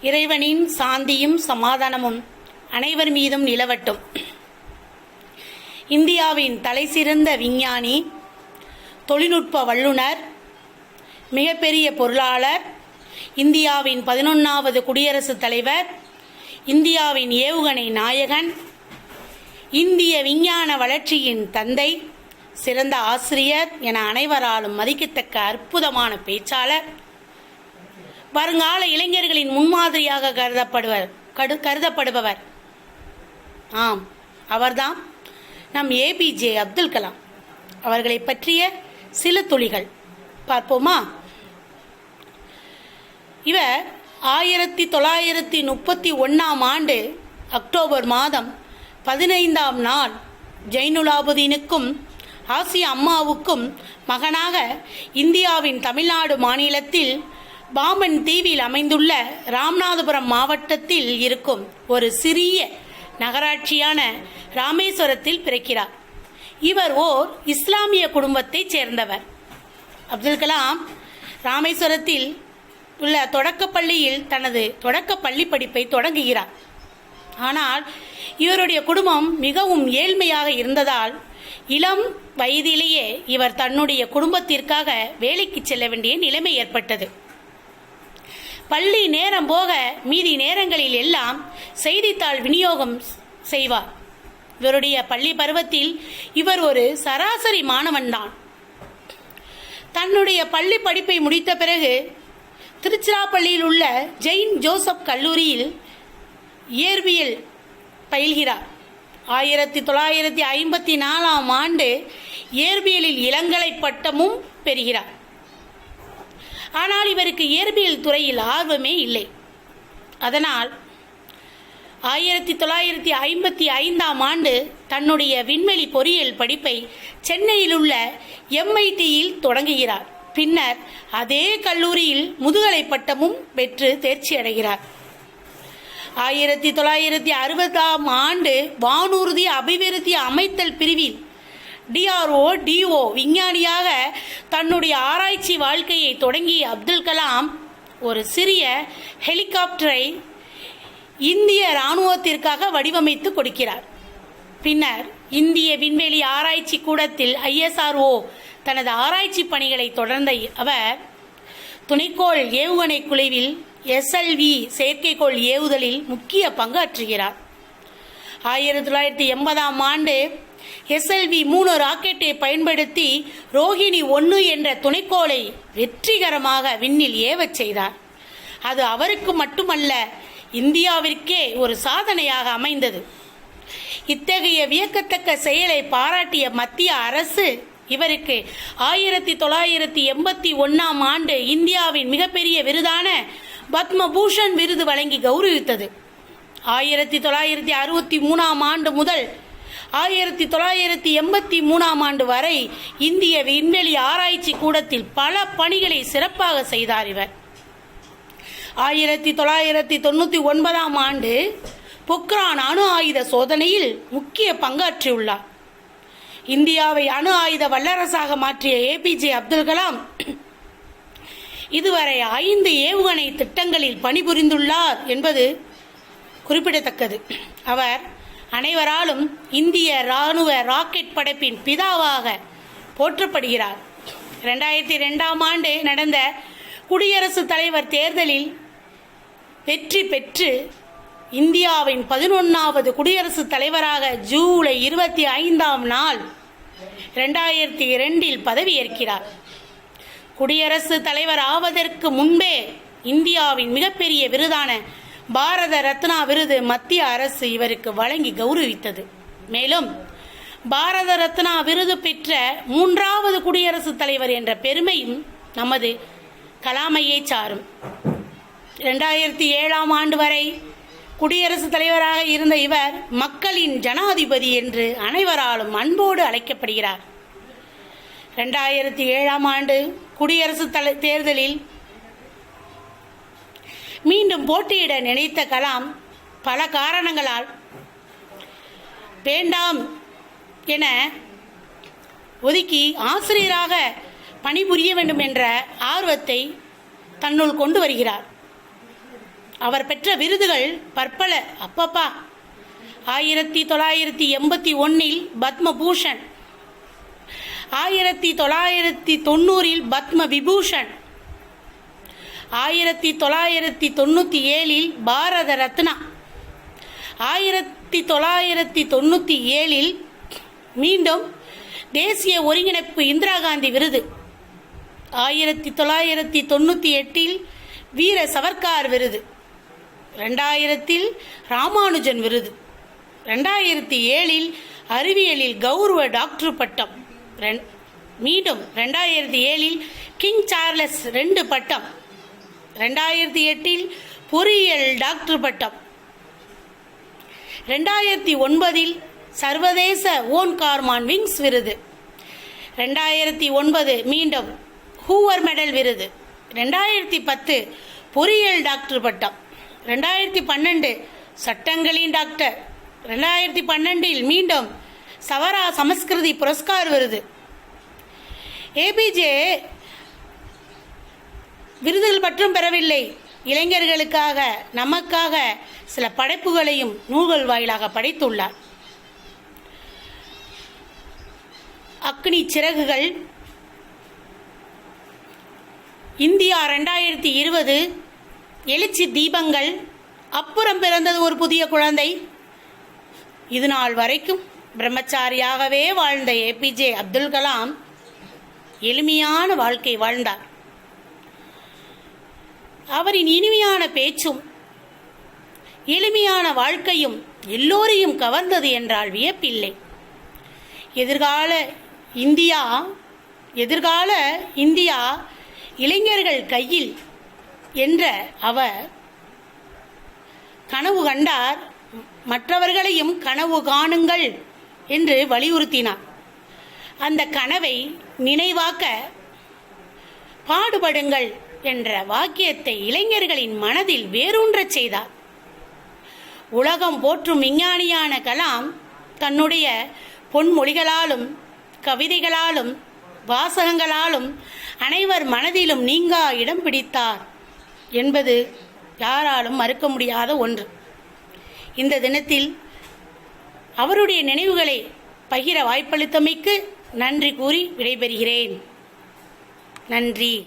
இறைவனின் சாந்தியும் சமாதானமும் அனைவர் மீதும் நிலவட்டும். இந்தியாவின் தலைசிறந்த விஞ்ஞானி தொழில்நுட்ப வல்லுனர் மிகப்பெரிய பொருளாளர் இந்தியாவின் பதினொன்றாவது குடியரசுத் தலைவர் இந்தியாவின் ஏவுகணை நாயகன் இந்திய விஞ்ஞான வளர்ச்சியின் தந்தை சிறந்த ஆசிரியர் என அனைவராலும் மதிக்கத்தக்க அற்புதமான பேச்சாளர் வருங்கால இளைஞர்களின் முன்மாதிரியாக கருதப்படுவர் கடு கருதப்படுபவர். ஆம் அவர்தான் நம் ஏபிஜே அப்துல் கலாம். அவர்களை பற்றிய சில துளிகள். பார்ப்போமா? இவர் ஆயிரத்தி தொள்ளாயிரத்தி முப்பத்தி ஒன்றாம் ஆண்டு அக்டோபர் மாதம் பதினைந்தாம் நாள் ஜெயினுலாபுதீனுக்கும் ஆசிய அம்மாவுக்கும் மகனாக இந்தியாவின் தமிழ்நாடு மாநிலத்தில் பாம்பன் தீவில் அமைந்துள்ள ராமநாதபுரம் மாவட்டத்தில் இருக்கும் ஒரு சிறிய நகராட்சியான ராமேஸ்வரத்தில் பிறக்கிறார். இவர் ஓர் இஸ்லாமிய குடும்பத்தைச் சேர்ந்தவர். அப்துல் கலாம் ராமேஸ்வரத்தில் உள்ள தொடக்கப்பள்ளியில் தனது தொடக்க பள்ளி படிப்பை தொடங்குகிறார். ஆனால் இவருடைய குடும்பம் மிகவும் ஏழ்மையாக இருந்ததால் இளம் வயதிலேயே இவர் தன்னுடைய குடும்பத்திற்காக வேலைக்கு செல்ல வேண்டிய நிலைமை ஏற்பட்டது. பள்ளி நேரம் போக மீதி நேரங்களில் எல்லாம் செய்தித்தாள் விநியோகம் செய்வார். இவருடைய பள்ளி பருவத்தில் இவர் ஒரு சராசரி மாணவன்தான். தன்னுடைய பள்ளி படிப்பை முடித்த பிறகு திருச்சிராப்பள்ளியில் உள்ள ஜெயின் ஜோசப் கல்லூரியில் இயற்பியல் பயில்கிறார். ஆயிரத்தி தொள்ளாயிரத்தி ஐம்பத்தி நாலாம் ஆண்டு இயற்பியலில் இளங்கலை பட்டமும் பெறுகிறார். ஆனால் இவருக்கு இயற்பியல் துறையில் ஆர்வமே இல்லை. அதனால் ஆயிரத்தி தொள்ளாயிரத்தி ஐம்பத்தி ஐந்தாம் ஆண்டு தன்னுடைய விண்வெளி பொறியியல் படிப்பை சென்னையில் உள்ள எம்ஐடியில் தொடங்குகிறார். பின்னர் அதே கல்லூரியில் முதுகலை பட்டமும் பெற்று தேர்ச்சி அடைகிறார். ஆயிரத்தி தொள்ளாயிரத்தி அறுபதாம் ஆண்டு வானூர்தி அபிவிருத்தி அமைத்தல் பிரிவில் டிஆர்ஓ டிஓ விஞ்ஞானியாக தன்னுடைய ஆராய்ச்சி வாழ்க்கையை தொடங்கிய அப்துல் கலாம் ஒரு சிறிய ஹெலிகாப்டரை இந்திய இராணுவத்திற்காக வடிவமைத்து கொடுக்கிறார். பின்னர் இந்திய விண்வெளி ஆராய்ச்சி கூடத்தில் ஐஎஸ்ஆர்ஓ தனது ஆராய்ச்சி பணிகளை தொடர்ந்த அவர் துணைக்கோள் ஏவுகணை குழுவில் எஸ்எல்வி செயற்கைக்கோள் ஏவுதலில் முக்கிய பங்காற்றுகிறார். ஆயிரத்தி தொள்ளாயிரத்தி எண்பதாம் ஆண்டு எஸ்எல்வி மூணு ராக்கெட்டை பயன்படுத்தி ரோஹிணி ஒன்று என்ற துணைக்கோளை வெற்றிகரமாக விண்ணில் ஏவச் செய்தார். அது அவருக்கு மட்டுமல்ல இந்தியாவிற்கே ஒரு சாதனையாக அமைந்தது. இத்தகைய வியக்கத்தக்க செயலை பாராட்டிய மத்திய அரசு இவருக்கு ஆயிரத்தி தொள்ளாயிரத்தி எண்பத்தி ஒன்னாம் ஆண்டு இந்தியாவின் மிகப்பெரிய விருதான பத்மபூஷன் விருது வழங்கி கௌரவித்தது. ஆயிரத்தி தொள்ளாயிரத்தி அறுபத்தி மூணாம் ஆண்டு முதல் ஆயிரத்தி தொள்ளாயிரத்தி எண்பத்தி மூணாம் ஆண்டு வரை இந்திய விண்வெளி ஆராய்ச்சி கூடத்தில் பல பணிகளை சிறப்பாக செய்தார் இவர். ஆயிரத்தி தொள்ளாயிரத்தி தொண்ணூற்றி ஒன்பதாம் ஆண்டு பொக்ரான் அணு ஆயுத சோதனையில் முக்கிய பங்காற்றியுள்ளார். இந்தியாவை அணு ஆயுத வல்லரசாக மாற்றிய ஏபிஜே அப்துல் கலாம் இதுவரை ஐந்து ஏவுகணை திட்டங்களில் பணிபுரிந்துள்ளார் என்பது குறிப்பிடத்தக்கது. அவர் அனைவராலும் இந்திய ராணுவ ராக்கெட் படைப்பின் பிதாவாக போற்றப்படுகிறார். ரெண்டாயிரத்தி ரெண்டாம் ஆண்டு நடந்த குடியரசுத் தலைவர் தேர்தலில் வெற்றி பெற்று இந்தியாவின் பதினொன்றாவது குடியரசுத் தலைவராக ஜூலை இருபத்தி ஐந்தாம் நாள் ரெண்டாயிரத்தி இரண்டில் பதவியேற்கிறார். குடியரசுத் தலைவர் ஆவதற்கு முன்பே இந்தியாவின் மிகப்பெரிய விருதான பாரத ரத்னா விருது மத்திய அரசு இவருக்கு வழங்கி கௌரவித்தது. மேலும் பாரத ரத்னா விருது பெற்ற மூன்றாவது குடியரசுத் தலைவர் என்ற பெருமையும் நமது கலாமையை சாரும். இரண்டாயிரத்தி ஏழாம் ஆண்டு வரை குடியரசுத் தலைவராக இருந்த இவர் மக்களின் ஜனாதிபதி என்று அனைவராலும் அன்போடு அழைக்கப்படுகிறார். ரெண்டாயிரத்தி ஏழாம் ஆண்டு குடியரசுத் தலை தேர்தலில் மீண்டும் போட்டியிட நினைத்த கலாம் பல காரணங்களால் வேண்டாம் என ஒதுக்கி ஆசிரியராக பணிபுரிய வேண்டும் என்ற ஆர்வத்தை தன்னுள் கொண்டு வருகிறார். அவர் பெற்ற விருதுகள் பற்பல. அப்பப்பா. ஆயிரத்தி தொள்ளாயிரத்தி எண்பத்தி ஒன்னில் பத்மபூஷன். ஆயிரத்தி தொள்ளாயிரத்தி தொண்ணூறில் பத்ம விபூஷன் ஆயிரத்தி தொள்ளாயிரத்தி தொண்ணூற்றி ஏழில் பாரத ரத்னா. ஆயிரத்தி தொள்ளாயிரத்தி தொண்ணூற்றி ஏழில் மீண்டும் தேசிய ஒருங்கிணைப்பு இந்திரா காந்தி விருது. ஆயிரத்தி தொள்ளாயிரத்தி தொண்ணூற்றி எட்டில் வீர சவர்க்கார் விருது. ரெண்டாயிரத்தில் ராமானுஜன் விருது. ரெண்டாயிரத்தி ஏழில் அறிவியலில் கௌரவ டாக்டர் பட்டம். ரெண்- மீண்டும் ரெண்டாயிரத்தி ஏழில் கிங் சார்லஸ் ரெண்டு பட்டம். ரெண்டாயிரத்தி எட்டில் பொறியியல் டாக்டர் பட்டம். ரெண்டாயிரத்தி ஒன்பதில் சர்வதேச ஓன் கார்மான் விங்ஸ் விருது. ரெண்டாயிரத்தி ஒன்பது மீண்டும் ஹூவர் மெடல் விருது. ரெண்டாயிரத்தி பத்து பொறியியல் டாக்டர் பட்டம். ரெண்டாயிரத்தி பன்னெண்டு சட்டங்களின் டாக்டர். ரெண்டாயிரத்தி பன்னெண்டில் மீண்டும் சவரா சமஸ்கிருதி புரஸ்கார் விருது. ஏபிஜே விருதுகள் மட்டும் பெறவில்லை. இளைஞர்களுக்காக நமக்காக சில படைப்புகளையும் நூல்கள் வாயிலாக படைத்துள்ளார். அக்னி சிறகுகள். இந்தியா ரெண்டாயிரத்தி இருபது. எழுச்சி தீபங்கள். அப்புறம் பிறந்தது ஒரு புதிய குழந்தை. இது நாள் வரைக்கும் பிரம்மச்சாரியாகவே வாழ்ந்த ஏபிஜே அப்துல் கலாம் எளிமையான வாழ்க்கை வாழ்ந்தார். அவரின் இனிமையான பேச்சும் எளிமையான வாழ்க்கையும் எல்லோரையும் கவர்ந்தது என்றால் வியப்பில்லை. எதிர்கால இந்தியா எதிர்கால இந்தியா இளைஞர்கள் கையில் என்ற அவர் கனவு கண்டார். மற்றவர்களையும் கனவு காணுங்கள் என்று வலியுறுத்தினார். அந்த கனவை நினைவாக்க பாடுபடுங்கள் என்ற வாக்கியத்தை இளைஞர்களின் மனதில் வேரூன்றச் செய்தார். உலகம் போற்றும் விஞ்ஞானியான கலாம் தன்னுடைய பொன்மொழிகளாலும் கவிதைகளாலும் வாசகங்களாலும் அனைவர் மனதிலும் நீங்கா இடம் பிடித்தார் என்பது யாராலும் மறுக்க முடியாத ஒன்று. இந்த தினத்தில் அவருடைய நினைவுகளை பகிர வாய்ப்பளித்தமைக்கு நன்றி கூறி விடைபெறுகிறேன். நன்றி.